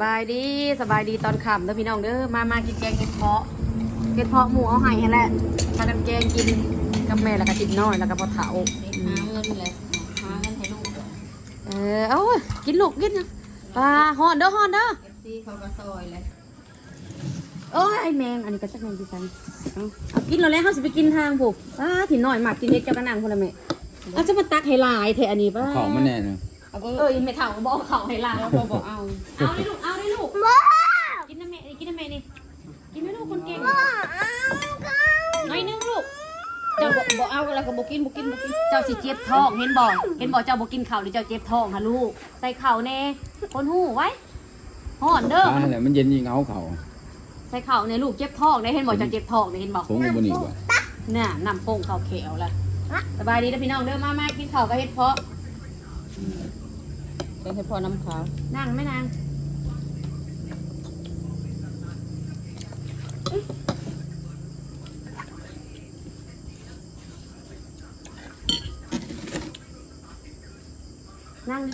สบายดีสบายดีตอนค่ำเด้อพี่น้องเด้อมามากินแกงเห็ดเพาะเห็ดเพาะหมูเอาให้ให้แหละมาทำแกงกินกับแม่แล้วก็จิบน้อยแล้วก็พอเถาหาเงินเลยหาเงินให้ลูกเออเอาเว้ยกินลูกกินนะปลาฮอนเด้อฮอนเด้อเอฟซีเขาก็ซอยเลยโอ้ยไอ้แมงอันนี้ก็จักแมงที่สันเอาเอากินแล้วแล้วเขาสิไปกินทางผูกป้าถิ่นน้อยมากกินเห็ดเจ้ากระนังคนละแม่เอาจะมาตักให้หลายแทอันนี้ป้าของมันแน่นะเอาก็เอออีเมถาก็บอกเขาให้หลายเราบอกเอา เอาได้ลูกเอาได้ลูกกินน้ำแม่กินน้ำแม่นี่กินน้ำลูกคนเก่งน้อยนึงลูก เจ้า บอกบอกเอาแล้วก็บอกกินบอกกินบอกกินเจ้าสิเจ็บท้องเห็นบ่เห็นบ่เจ้าบ่กินข้าวหรือเจ้าเจ็บท้องฮะลูกใส่ข้าวแน่คนหูไว้ห่อนเด้อตายแหละมันเย็นยิงเอาเขาใส่ข้าวในลูกเจ็บท้องได้เห็นบ่เจ้าเจ็บท้องได้เห็นบ่คงบ่นี่กว่าน่ะนำโป่งข้าวเขียวละสบายดีนะพี่น้องเด้อมามากินข้าวกับเฮ็ดเพาะเป็นให้พอน้ำขาวนั่งไหม่นาง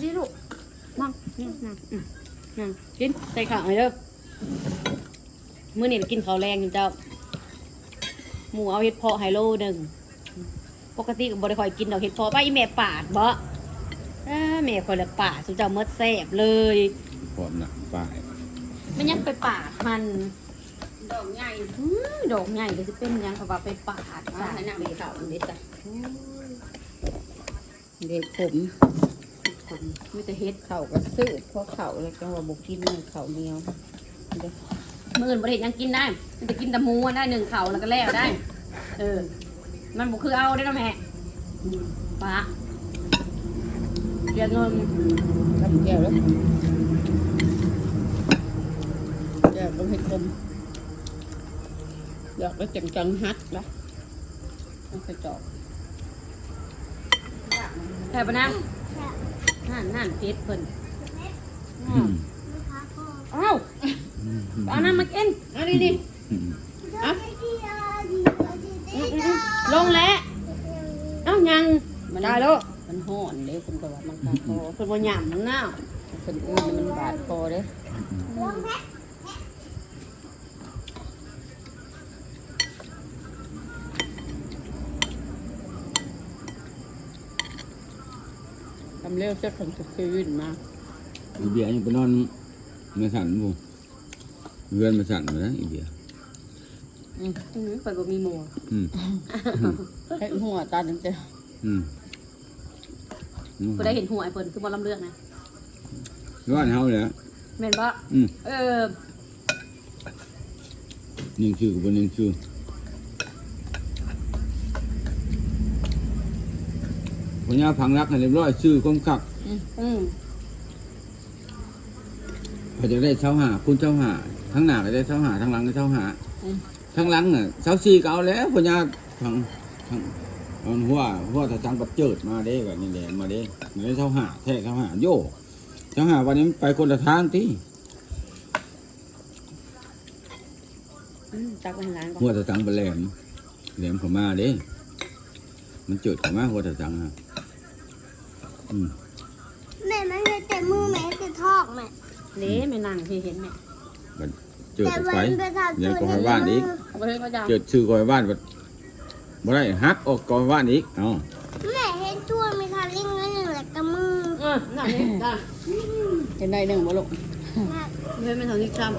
ดิลูกนั่งนั่งนั่งนั่งกินใส่ข้าวให้เด้อมื้อนี้กินข้าวแรงอยู่เจ้า หมูเอาเห็ดเพาะไฮโลหนึ่ง ปกติก็บ่ได้ค่อยกินดอกเห็ดเพาะไปอีแม่ปาดบ่อ้าแม่คอยละปาดสุดเจ้าเมดแซ่บเลยพร้อมหนักป้ายมันยังไปปาดมัน ดอกใหญ่อื้อดอกใหญ่ก็สิเป็นหยังเขาว่าไปปาดเอาจ้ะให้นางมีเขาเด็ดจ้ะเด็ดผม คนมีแต่เฮ็ดเขาก็ซื้อเพราะเขาแล้วก็ว่าบอกกินมันเขาเหนียวเด้อมื้ออื่นบ่ได้เฮ็ดหยังกินได้ มันจะกินแต่หมูอะได้หนึ่งเขาแล้วก็แล้วได้ เออ มันบ่คือเอาได้อเนาะแม่ปะเรียนเงินทำแก้วแล้วแก้วต้องให้คมอยากไปจังจังๆฮัดละต้องไปจอบแค่ปะนะ นั่นนั่นเพชรเพิ่นอืมเอ้าเอาน้ำมากินเอาดิดิอืมเอาอืมอืมอืมลงแล้วเอ้ายังมาได้แล้วมันห่อนเลยคุณก็ว่ามันบาดคอเพิ่นบ่หยำมันน่าวคนอื่นนี่มันบาดคอเด้ ทำเร็วเสียคนจะคืนมาอีเบียยังไปนอนมาสั่นบ่เรือนมาสั่นมานะอีเบียอืมเพิ่นบ่มีหมูอืมให้หัวตาจังจะอืมเพิ่นได้เห็นหัวไอ้เพิ่นคือบ่ลำเลือกนะร้อนเฮาแหละแม่นบ่อืมเออนิ่งชื่อกับบนนิ่งชื่อ พญาพังรักให้เรียบร้อยชื่อก้มขักอืมเขาจะได้เช้าหาคุณเช้าหาทั้งหน้าก็ได้เช้าหาทั้งหลังก็เช้าหาทั้งหลังน่ะเช้าซีก็เอาแล้วพญาทั้งทั้งเอาหัวหัวถ้าจังกับเจิดมาเด้ก็นี่แหละมาเด้ไม่ได้เช้าหาแท้เช้าหาโยเช้าหาวันนี้มันไปคนละทางที่อืมจักไปทางหลังก่อนหัวถ้าจังไปแหลมแหลมเข้ามาเด้มันเจิดเข้ามาหัวถ้าจังฮะอืม แม่ไม่ให้แต่มือแม่จะทอกแม่เด้แม่นั่งที่เห็นแม่มันเจิดแต่ออกวัไปนประชาชเดี๋ยวนก็ในให้บ้านอีกมืเอาไปเฮ็ดก็จะเจิดชื่อก็ให้บ้านก็บ่ได้ฮักออกก็ให้บ้านอีกเอ้าแม่เห็นชั่วมีคาริ่งนั่นแหละกับมือเออนั่นนี่จ้ะเห็นได้หนึ่งบ่ลูกเฮ้ยแม่ทางนี้จ้ำ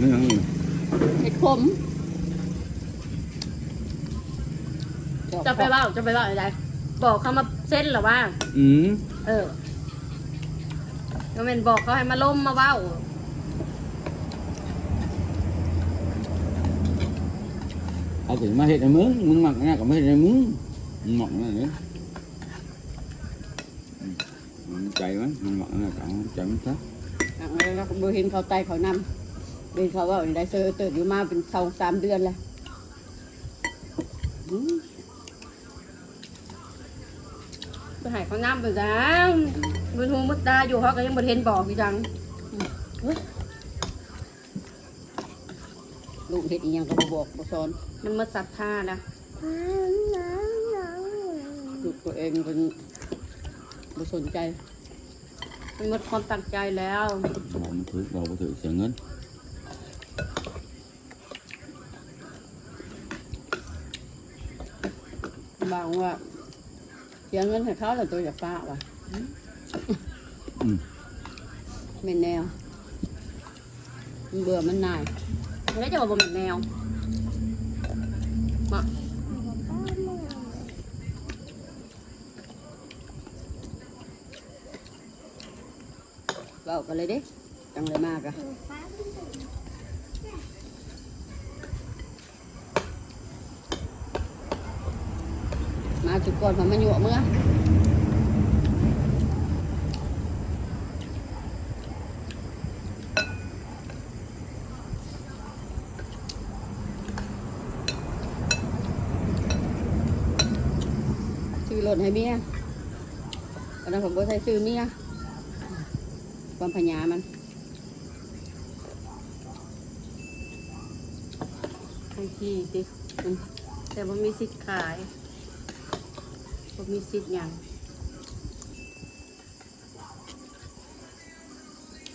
นั่นยังนี่ เห็ดขม จะไปเว้าจะไปเว้าอะไรบอกเขามาเส้นเหรอว่า อืมเออก็เป็นบอกเขาให้มาล้มมาเว้าเอาถึงมาเฮ็ดให้มึงมึงหมักเนี่ยก็มาเฮ็ดให้มึงมึงหมักนั่นเด้อืมมันใจมันมันหมักนั่นก็เอาใจมันซะอะแล้วก็บ่เห็นเขาไตเขานำเห็นเขาว่าได้เซอร์เติร์อยู่มาเป็นสองสามเดือนแล้วอืม ไปหายเขาน้ำไปจังบนหูมุดตาอยู่เขาก็ยังบนเห็นบอกอยู่จังลูกเห็ดอีหยังก็บ่บอกบ่สอนมันมาสัตท่านะน้ำน้ำน้ำลูกตัวเองเป็นบ่สนใจ มันหมดความตั้งใจแล้วบอกมันถือบอกมันถือเสียเงินบางว่าเสียเงินให้เขาแต่ตัวอยากฟ้าว่ะอืมไม่แนวมันเบื่อมันนายไม่ได้จะบอกบ่แม่นแนวมาเบากันเลยเด้จังเลยมากอะ จุดก่อนผมมาอยู่เมื่อชื่อรถให้เมียอันนั้นผมก็ใส่ชื่อเมียความพญามันบางทีติอืมแต่บ่ามีสิทธิ์ขาย บ่มีสิทธิ์ยัง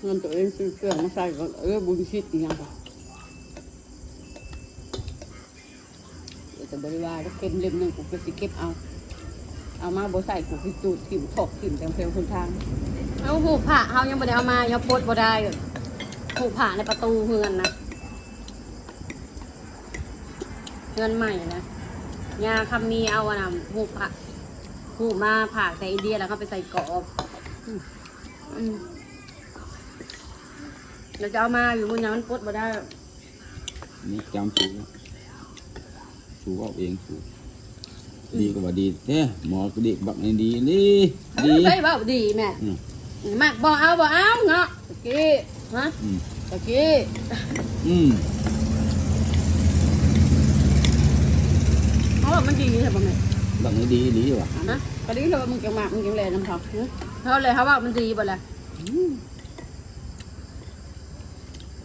เงินตัวเองซื้อเครื่องมาใส่ก็เออบุญชิดอีกอย่างก็เดี๋ยวจะบริวารเก็บเล่มหนึ่งกูก็สิเก็บเอา เอามาบ่ใส่กูคือจูดถิ่มถกถิ่มแตงเพลคนทาง เอาหูผ่าเฮายังบ่ได้เอามาเฮาโพดบ่ได้หูผ่าในประตูเฮือนนะเฮือนใหม่นะยาคำมีเอาอะนะหูผ่า หูมาผ่าแต่อินเดียแล้วก็ไปใส่กรอบอืมอืมเราจะเอามาอยู่มันยังมันปดบ่ได้ นี่จำสูสูเอาเองสูดีกว่าดีแท้หมอก็ดีบักในดีนี่ดีเฮ้ยเบาดีแม่มากบ่เอาบ่เอาเนาะตะกี้ฮะอืมตะกี้อืมเขาบอกมันดีใช่ป่ะแม่ บักในดีดีว่ะฮะก็ดีเลยว่ามึงจังมากมึงจังแลน้ำเขาเนอะเขาเลยเขาว่ามันดีบ่ล่ะ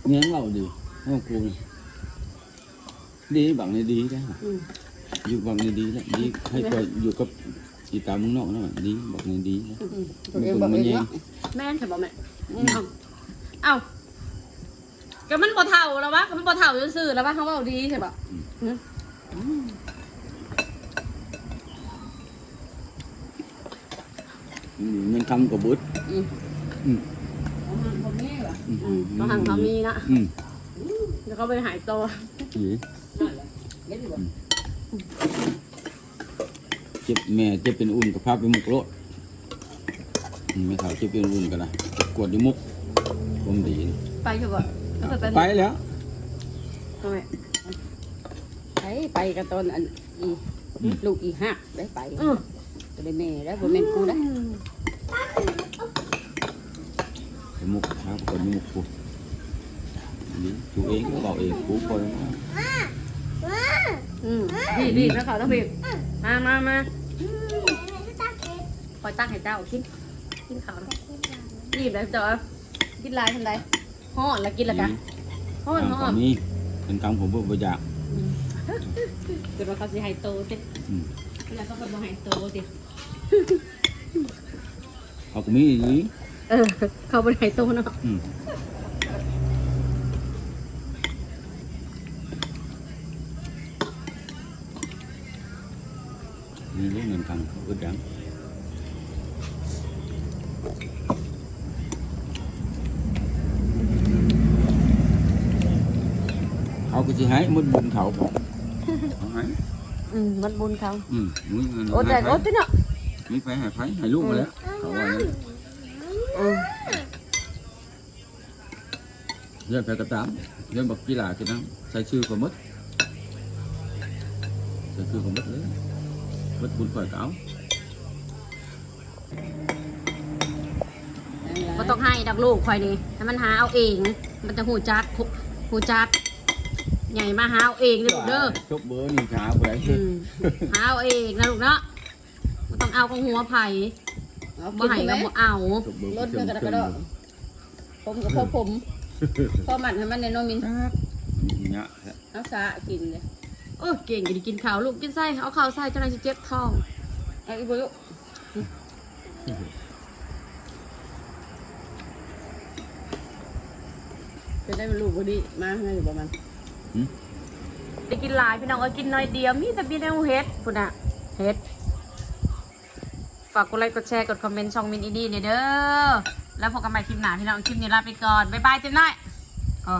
เงี้ยเราดีห้องกูดีบักในดีได้อืมอยู่บักในดีแล้วดีให้คอยอยู่กับอีตามึงนอกนั่นแหละดีบักในดีแล้วอืมตัวเองบอกเองเนาะแม่นใช่ป่ะแม่เอาเอาก็มันบ่เท่าแล้ววะก็มันบ่เท่าซื่อๆแล้ววะเขาว่าดีใช่ป่ะอืมมันคำกับบุตรอืมอืมอืมเขาหังเขามีนะอืมแล้วเขาไปหายตัวอืมเด็ดดีกว่าเจ็บแม่เจ็บเป็นอุ่นกับพาไปมุกโลดอืมไม่เขาเจ็บเป็นอุ่นกันนะกวดด้วยมุกผมดีนะไปใช่ป่ะก็เคยไปไปแล้วทำไมไปไปกับตอนอันอีลูกอีหักได้ไปอืมตัวได้แม่ได้บ่แม่นกูได้ไป มุกพาไปกวดด้วยมุกกูดีตัวเองก็บอกเองกูคอยมาอืมดีดีนะเขาต้องบีบมามามาอืมไม่ตักเองคอยตั้งให้เจ้ากินกินข้าวนะรีบเลยเจ้ากินลายทันใดห่อแล้วกินแล้วกันห่อทางห่อผมนี้เป็นกรรมผมเพื่อประหยัดเดี๋ยวเขาสิให้โตสิอืมแล้วเขาก็บ่ให้โตสิ เขาก็มีอย่างนี้เออ เขาบ่ให้โตเนาะอืมนี่เรื่องเงินกรรมเขาก็ดังเขาก็จะให้มุดบุญเขาบอกเขาให้อืมมันบุญเขาอืมมึงเงินโอ้แต่โอ้ติเนาะ มีไฟให้ไฟให้ลูกมาแล้วเขาว่าอย่างนั้นอืมเรื่องไปกระตามเรื่องบอกกีฬาคือนั่งใส่ชื่อก็หมดใส่ชื่อก็หมดเลยหมดบุญข่อยเก่าบ่ต้องให้ดักลูกข่อยนี่ให้มันหาเอาเอง มันจะหูจักหูจักใหญ่มาหาเอาเองเด้อลูกเด้อชกเบอร์นี่ช้าไปไหนอืมหาเอาเองนะลูกเนาะบ่ต้อง เอาของหัวไผ่เอาบ่กินให้ไปก็บ่เอาชกเบอร์รถเพื่อนกระดกกระดอกผมกับพ่อผมพ่อมันให้มันในโนมินเนี่ยเอาสากินเลยเออเก่งก็ได้กินข้าวลูกกินไส้เอาข้าวไส้เจ้านายสิเจ็บท้องไอ้อีบุลุจะได้มันลูกพอดีมาให้อยู่ประมาณได้กินหลายพี่น้องก็กินน้อยเดียวมีแต่มีแต่เฮ็ดพุ่นน่ะเฮ็ด ฝากกดไลค์กดแชร์กดคอมเมนต์ช่องมินอีนี่เนี่ยเด้อแล้วพบกันใหม่คลิปหน้าพี่น้องคลิปนี้ลาไปก่อนบ๊ายบายเจ้าหน่อยอ๋อ